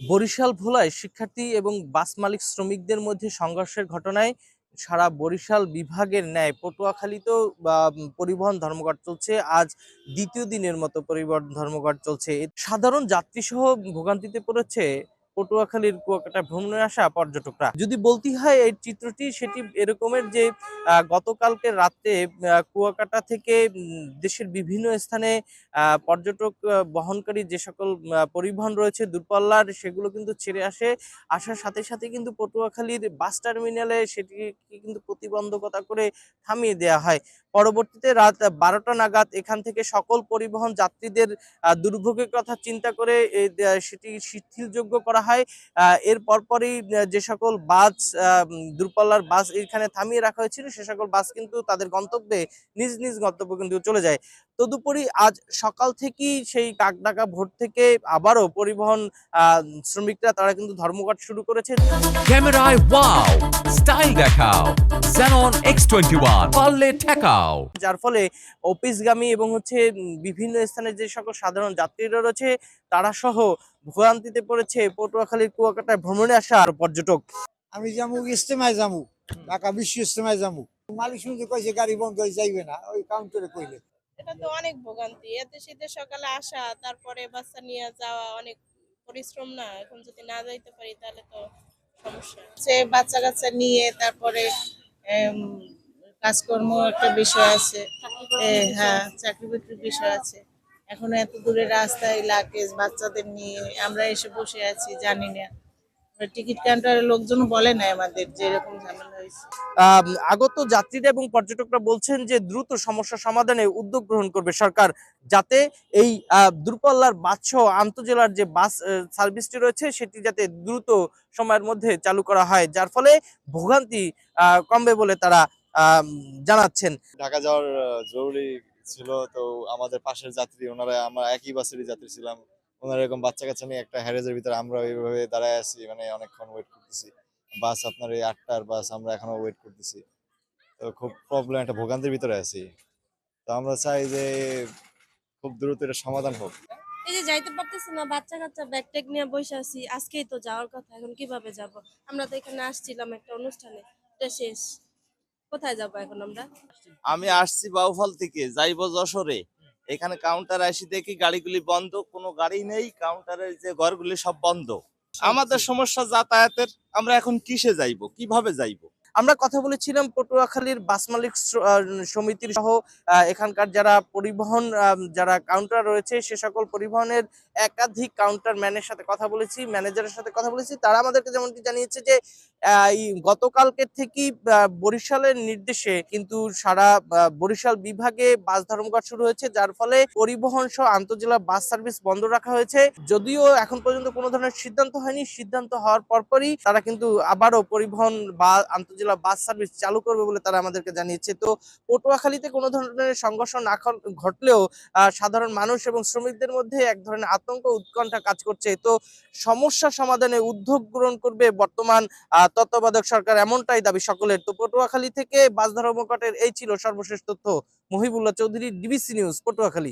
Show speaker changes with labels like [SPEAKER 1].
[SPEAKER 1] বরিশাল ভোলায় শিক্ষার্থী এবং বাস মালিক শ্রমিকদের মধ্যে সংঘর্ষের ঘটনায় সারা বরিশাল বিভাগের ন্যায় পটুয়াখালীতেও পরিবহন ধর্মঘট চলছে। আজ দ্বিতীয় দিনের মতো পরিবহন ধর্মঘট চলছে। সাধারণ যাত্রীসহ ভোগান্তিতে পড়েছে পটুয়াখালীর কুয়াকাটা ভ্রমণে আসা পর্যটকরা। যদি বলতে হয় এই চিত্রটি, সেটি এরকমের যে গতকালকে রাতে কুয়াকাটা থেকে দেশের বিভিন্ন স্থানে পর্যটক বহনকারী যে সকল পরিবহন রয়েছে, দূরপাল্লার, সেগুলো কিন্তু ছেড়ে আসে। আসার সাথে সাথে কিন্তু পটুয়াখালীর বাস টার্মিনালে সেটিকে কিন্তু প্রতিবন্ধকতা করে থামিয়ে দেওয়া হয়। পরবর্তীতে রাত বারোটা নাগাদ এখান থেকে সকল পরিবহন যাত্রীদের দুর্ভোগের কথা চিন্তা করে সেটি শিথিলযোগ্য করা হয়। এর পরপরই যে সকল বাস দূরপাল্লার বাস এখানে থামিয়ে রাখা হয়েছিল, সে সকল বাস কিন্তু তাদের গন্তব্যে নিজ নিজ গন্তব্য কিন্তু চলে যায়। তদুপরি আজ সকাল থেকেই সেই কাকডাকা ভোর থেকে আবারও পরিবহন শ্রমিকরা তারা কিন্তু ধর্মঘট শুরু করেছে।
[SPEAKER 2] ক্যামেরায় ওয়াও, স্টাইল দেখাও, Xenon X21 পারলে ঠেকাও।
[SPEAKER 1] যার ফলে অফিসগামী এবং হচ্ছে বিভিন্ন স্থানে যে সকল সাধারণ যাত্রীরা রয়েছে তারা সহ ভোগান্তিতে পড়েছে পটুয়াখালীর কুয়াকাটায় ভ্রমণে আসা আর পর্যটক।
[SPEAKER 3] আমি যাব ইস্তেমায় যাব? ঢাকা বিশ্ব ইস্তেমায় যাব। মালিক শুনতে কইছে গাড়ি বন্ধ করে যাইবে না। ওই কাউন্টারে কইলে।
[SPEAKER 4] এটা তো অনেক ভোগান্তি। এতে শীতের সকালে আসা তারপরে বাচ্চা নিয়ে যাওয়া অনেক পরিশ্রম না? এখন যদি না যাইতে পারি তাহলে তো সমস্যা। সে বাচ্চা কাচ্চা নিয়ে তারপরে কাজকর্ম একটা বিষয় আছে। হ্যাঁ চাকরি বাকরির বিষয় আছে। এখন এত দূরে রাস্তায় লাগেজ বাচ্চাদের নিয়ে আমরা এসে বসে আছি, জানি না। টিকিট কাউন্টারের লোকজন বলে না আমাদের
[SPEAKER 1] আগত যাত্রীরা এবং পর্যটকরা বলছেন যে দ্রুত সমাধানে উদ্যোগ গ্রহণ করবে সরকার যাতে এই যে বাস সার্ভিসটি রয়েছে সেটি যাতে দ্রুত সময়ের মধ্যে চালু করা হয়, যার ফলে ভোগান্তি কমবে বলে তারা জানাচ্ছেন।
[SPEAKER 5] ঢাকা যাওয়ার জরুরি ছিল তো আমাদের পাশের যাত্রী ওনারা আমরা একই বাসেরই যাত্রী ছিলাম। ওনারা এরকম বাচ্চা কাচ্চা নিয়ে একটা হ্যারেজের ভিতরে আমরা এইভাবে দাঁড়ায় আছি মানে অনেকক্ষণ ওয়েট করতেছি। বাস আপনার এই আটটার বাস আমরা এখনও ওয়েট করতেছি। তো খুব প্রবলেম একটা ভোগান্তির ভিতরে আছি। তো আমরা চাই যে খুব দ্রুত এটা সমাধান হোক।
[SPEAKER 6] এই যে যাইতে পারতেছি না বাচ্চা কাচ্চা ব্যাগ ট্যাগ নিয়ে বসে আছি আজকেই তো যাওয়ার কথা এখন কীভাবে যাব? আমরা তো এখানে আসছিলাম একটা অনুষ্ঠানে এটা শেষ। কোথায় যাব এখন আমরা?
[SPEAKER 7] আমি আসছি বাউফল থেকে যাইব যশোরে। এখানে কাউন্টার আসি দেখি গাড়িগুলি বন্ধ কোনো গাড়ি নেই কাউন্টারের যে ঘরগুলি সব বন্ধ। আমাদের সমস্যা যাতায়াতের আমরা এখন কিসে যাইব কীভাবে যাইব?
[SPEAKER 1] আমরা কথা বলেছিলাম পটুয়াখালীর বাস মালিক সমিতির সহ এখানকার যারা পরিবহন যারা কাউন্টার রয়েছে সে সকল পরিবহনের একাধিক কাউন্টার ম্যানের সাথে কথা বলেছি ম্যানেজারের সাথে কথা বলেছি। তারা আমাদেরকে যেমনটি জানিয়েছে যে গতকালকের থেকেই বরিশালের নির্দেশে কিন্তু সারা বরিশাল বিভাগে বাস ধর্মঘট শুরু হয়েছে, যার ফলে পরিবহন সহ আন্তজেলা বাস সার্ভিস বন্ধ রাখা হয়েছে। যদিও এখন পর্যন্ত কোনো ধরনের সিদ্ধান্ত হয়নি, সিদ্ধান্ত হওয়ার পরপরই তারা কিন্তু আবারও পরিবহন বা আন্তজেলা বাস সার্ভিস চালু করবে বলে তারা আমাদেরকে জানিয়েছে। তো পটুয়াখালীতে কোনো ধরনের সংঘর্ষ না ঘটলেও সাধারণ মানুষ এবং শ্রমিকদের মধ্যে এক ধরনের আতঙ্ক, উৎকণ্ঠা কাজ করছে। তো সমস্যা সমাধানে উদ্যোগ গ্রহণ করবে বর্তমান তত্ত্বাবধায়ক সরকার এমনটাই দাবি সকলের। তো পটুয়াখালী থেকে বাস ধর্মঘটের এই ছিল সর্বশেষ তথ্য। Mohibullah Chowdhury, DBC news, Patuakhali.